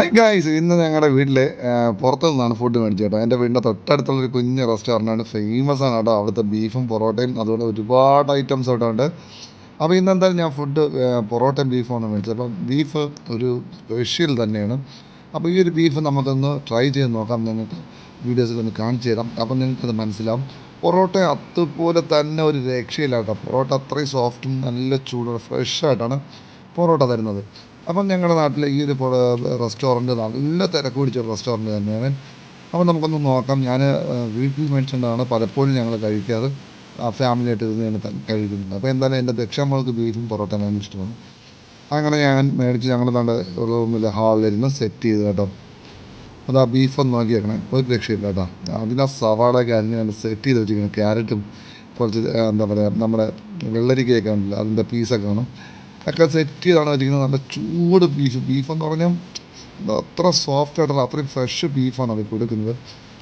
Hi guys ഇന്ന് ഞങ്ങളുടെ വീട്ടിൽ പുറത്തു നിന്നാണ് ഫുഡ് മേടിച്ചത് കേട്ടോ. എന്റെ വീടിന്റെ തൊട്ടടുത്തുള്ള ഒരു കുഞ്ഞ് റെസ്റ്റോറന്റാണ് ഫേമസ് ആണ് കേട്ടോ. അവിടുത്തെ ബീഫും പൊറോട്ടയും അതുപോലെ ഒരുപാട് ഐറ്റംസ് അവിടെ ഉണ്ട്. അപ്പോൾ ഇന്ന് എന്തായാലും ഞാൻ ഫുഡ് പൊറോട്ടയും ബീഫുമാണ് മേടിച്ചത്. അപ്പം ബീഫ് ഒരു സ്പെഷ്യൽ തന്നെയാണ്. അപ്പോൾ ഈ ഒരു ബീഫ് നമുക്കൊന്ന് ട്രൈ ചെയ്ത് നോക്കാം. നിങ്ങൾക്ക് വീഡിയോസിൽ ഒന്ന് കാണിച്ചു തരാം. അപ്പം നിങ്ങൾക്കത് മനസ്സിലാവും. പൊറോട്ട അതുപോലെ തന്നെ ഒരു രക്ഷയില്ല കേട്ടോ. പൊറോട്ട അത്രയും സോഫ്റ്റും നല്ല ചൂടോടെ ഫ്രഷ് ആയിട്ടാണ് പൊറോട്ട തരുന്നത്. അപ്പം ഞങ്ങളുടെ നാട്ടിലെ ഈ ഒരു റെസ്റ്റോറന്റ് നല്ല തിരക്ക് പിടിച്ച റെസ്റ്റോറന്റ് തന്നെയാണ്. അപ്പം നമുക്കൊന്ന് നോക്കാം. ഞാൻ വീട്ടിൽ മേടിച്ചുകൊണ്ടാണ് പലപ്പോഴും ഞങ്ങൾ കഴിക്കാറ്. ആ ഫാമിലിയായിട്ട് ഇരുന്ന് ഞാൻ കഴിക്കുന്നത്. അപ്പോൾ എന്തായാലും എന്റെ ദക്ഷമൾക്ക് ബീഫും പൊറോട്ടയും ഭയങ്കര ഇഷ്ടമാണ് അങ്ങനെ ഞാൻ മേടിച്ച് ഞങ്ങൾ നല്ല റൂമിൽ ഹാളിലിരുന്ന് സെറ്റ് ചെയ്ത് കേട്ടോ. അതാ ബീഫ് ഒന്ന് നോക്കിയേക്കണേ. ഒരു രക്ഷയില്ല കേട്ടോ. അതിനാ സവാളയൊക്കെ അരിഞ്ഞ് ഞാൻ സെറ്റ് ചെയ്ത് വെച്ചിരിക്കുന്നത് ക്യാരറ്റും കുറച്ച് എന്താ പറയുക നമ്മുടെ വെള്ളരിക്കയൊക്കെ ഉണ്ടല്ലോ അതിന്റെ പീസൊക്കെ വേണം ഒക്കെ സെറ്റ് ചെയ്താണ് വെച്ചിരിക്കുന്നത്. നല്ല ചൂട് ബീഫ് ബീഫ് എന്ന് പറഞ്ഞാൽ അത്ര സോഫ്റ്റ് ആയിട്ടുള്ള അത്രയും ഫ്രഷ് ബീഫാണ് അവർ കൊടുക്കുന്നത്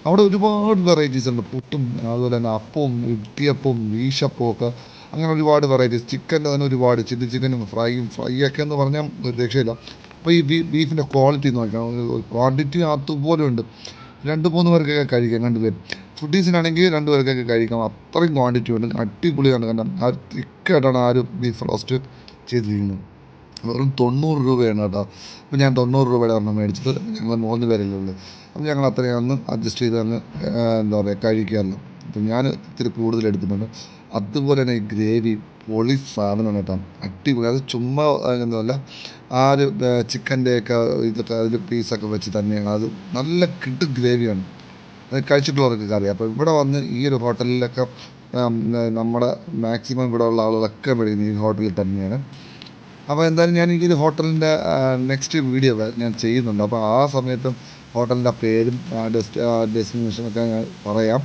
അവിടെ ഒരുപാട് വെറൈറ്റീസ് ഉണ്ട്. പുട്ടും അതുപോലെ തന്നെ അപ്പവും ഇടിയപ്പവും വീശപ്പവും ഒക്കെ അങ്ങനെ ഒരുപാട് വെറൈറ്റീസ് ചിക്കന്റെ തന്നെ ഒരുപാട് ചില്ലി ചിക്കനും ഫ്രൈയും ഫ്രൈ ഒക്കെ എന്ന് പറഞ്ഞാൽ ഒരു രക്ഷയില്ല. അപ്പോൾ ഈ ബീഫിന്റെ ക്വാളിറ്റി നോക്കാം ക്വാണ്ടിറ്റി അതുപോലെ ഉണ്ട്. രണ്ട് മൂന്ന് പേർക്കൊക്കെ കഴിക്കാം. രണ്ട് പേര് ഫുഡീസിനാണെങ്കിൽ രണ്ട് പേർക്കൊക്കെ കഴിക്കാം. അത്രയും ക്വാണ്ടിറ്റി ഉണ്ട്. അടിപൊളിയാണ് കാരണം ആ തിക്കായിട്ടാണ് ആ ഒരു ബീഫ് റോസ്റ്റ് ചെയ്തിരിക്കുന്നത്. വെറും തൊണ്ണൂറ് രൂപയാണ് കേട്ടോ. അപ്പോൾ ഞാൻ തൊണ്ണൂറ് രൂപയുടെ ഒരെണ്ണം മേടിച്ചത് ഞങ്ങൾ മൂന്ന് പേരല്ലേ ഉള്ളൂ. അപ്പോൾ ഞങ്ങൾ അത്രയും ഒന്ന് അഡ്ജസ്റ്റ് ചെയ്ത് അങ്ങ് എന്താ പറയുക കഴിക്കാമല്ലോ അപ്പം ഞാൻ ഇത്തിരി കൂടുതൽ എടുത്തിട്ടുണ്ട്. അതുപോലെ തന്നെ ഈ ഗ്രേവി പൊളി സാധനമാണ് കേട്ടോ. അടിപൊളി. അത് ചുമ്മാ ഒന്നുമല്ല ആ ഒരു ചിക്കന്റെയൊക്കെ ഇതൊക്കെ അതിൽ പീസൊക്കെ വെച്ച് തന്നെയാണ്. അത് നല്ല കിട്ടു ഗ്രേവിയാണ് അത് കഴിച്ചിട്ടുള്ളവർക്കൊക്കെ അറിയാം അപ്പോൾ ഇവിടെ വന്ന് ഈ ഒരു ഹോട്ടലിലൊക്കെ നമ്മുടെ മാക്സിമം ഇവിടെ ഉള്ള ആളുകളൊക്കെ വരുന്നത് ഈ ഹോട്ടലിൽ തന്നെയാണ്. അപ്പോൾ എന്തായാലും ഞാൻ ഈ ഒരു ഹോട്ടലിന്റെ നെക്സ്റ്റ് വീഡിയോ ഞാൻ ചെയ്യുന്നുണ്ട്. അപ്പോൾ ആ സമയത്തും ഹോട്ടലിന്റെ പേരും ഡെസ്റ്റ് ഡെസ്റ്റിനേഷനൊക്കെ ഞാൻ പറയാം.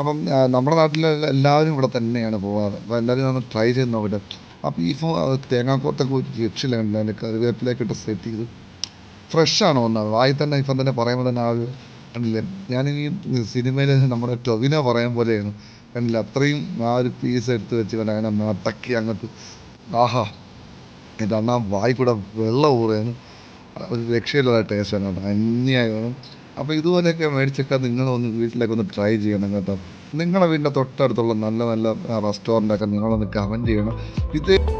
അപ്പം നമ്മുടെ നാട്ടിലെ എല്ലാവരും ഇവിടെ തന്നെയാണ് പോകാറ്. അപ്പോൾ എന്തായാലും നമ്മൾ ട്രൈ ചെയ്ത് നോക്കട്ടെ. ആ ബീഫും തേങ്ങാക്കോത്തൊക്കെ ഒരു രക്ഷയിലുണ്ട് അതിന്റെ കറിവേപ്പിലേക്കിട്ട് സെറ്റ് ചെയ്ത് ഫ്രഷാണ് ഒന്ന് വായി തന്നെ ഇപ്പം തന്നെ പറയുമ്പോൾ തന്നെ ആ ഒരു കണ്ടില്ലേ? ഈ സിനിമയിൽ നമ്മുടെ ടൊവിനോ പറയാൻ പോലെയാണ്. കണ്ടില്ല? അത്രയും ആ ഒരു പീസ് എടുത്ത് വെച്ച് അങ്ങനെ നടക്കി അങ്ങോട്ട്. ആഹാ. എന്റെ അണ്ണാ വായി കൂടെ വെള്ളം ഊറുകയാണ്. ഒരു രക്ഷയില്ലാത്ത ടേസ്റ്റാണ് അന്യായി വേണം അപ്പോൾ ഇതുപോലെയൊക്കെ മേടിച്ചൊക്കെ നിങ്ങളൊന്ന് വീട്ടിലേക്ക് ഒന്ന് ട്രൈ ചെയ്യണം കേട്ടോ. നിങ്ങളുടെ വീടിന്റെ തൊട്ടടുത്തുള്ള നല്ല നല്ല റെസ്റ്റോറന്റൊക്കെ നിങ്ങളൊന്ന് കമന്റ് ചെയ്യണം. ഇത്